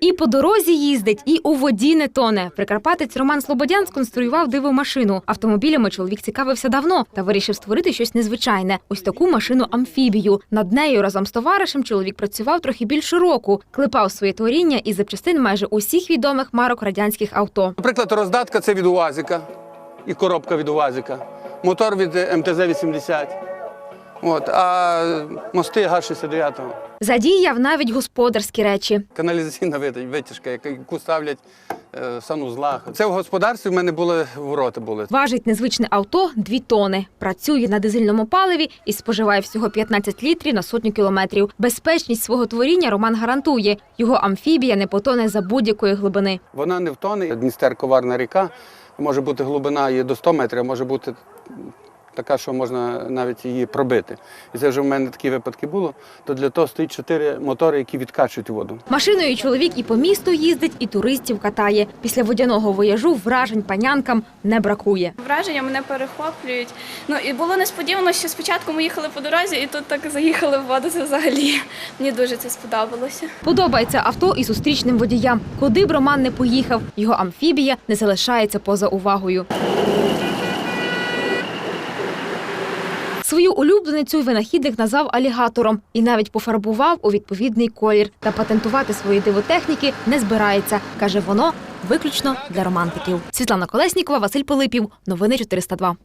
І по дорозі їздить, і у воді не тоне. Прикарпатець Роман Слободян сконструював дивомашину. Автомобілями чоловік цікавився давно та вирішив створити щось незвичайне. Ось таку машину амфібію. Над нею разом з товаришем чоловік працював трохи більше року, клепав своє творіння із запчастин майже усіх відомих марок радянських авто. Наприклад, роздатка це від УАЗика і коробка від УАЗика, мотор від МТЗ-80, От, а мости Г-69. Задіяв навіть господарські речі. Каналізаційна вит- витяжка, яку ставлять е, в санузлах. Це в господарстві в мене були ворота були. Важить незвичне авто 2 тони. Працює на дизельному паливі і споживає всього 15 літрів на сотню кілометрів. Безпечність свого творіння Роман гарантує. Його амфібія не потоне за будь-якої глибини. Вона не втоне. Дністер коварна ріка. Може бути глибина є до 100 метрів, може бути така, що можна навіть її пробити. І це вже в мене такі випадки було. То для того стоїть чотири мотори, які відкачують воду. Машиною чоловік і по місту їздить, і туристів катає. Після водяного вояжу вражень панянкам не бракує. Враження мене перехоплюють. Ну і було несподівано, що спочатку ми їхали по дорозі, і тут так заїхали в воду. Це взагалі мені дуже це сподобалося. Подобається авто і зустрічним водіям. Куди б Роман не поїхав, його амфібія не залишається поза увагою. Свою улюбленицю винахідник назвав алігатором і навіть пофарбував у відповідний колір. Та патентувати свої дивотехніки не збирається. каже, воно виключно для романтиків. Світлана Колеснікова, Василь Пилипів. Новини 402.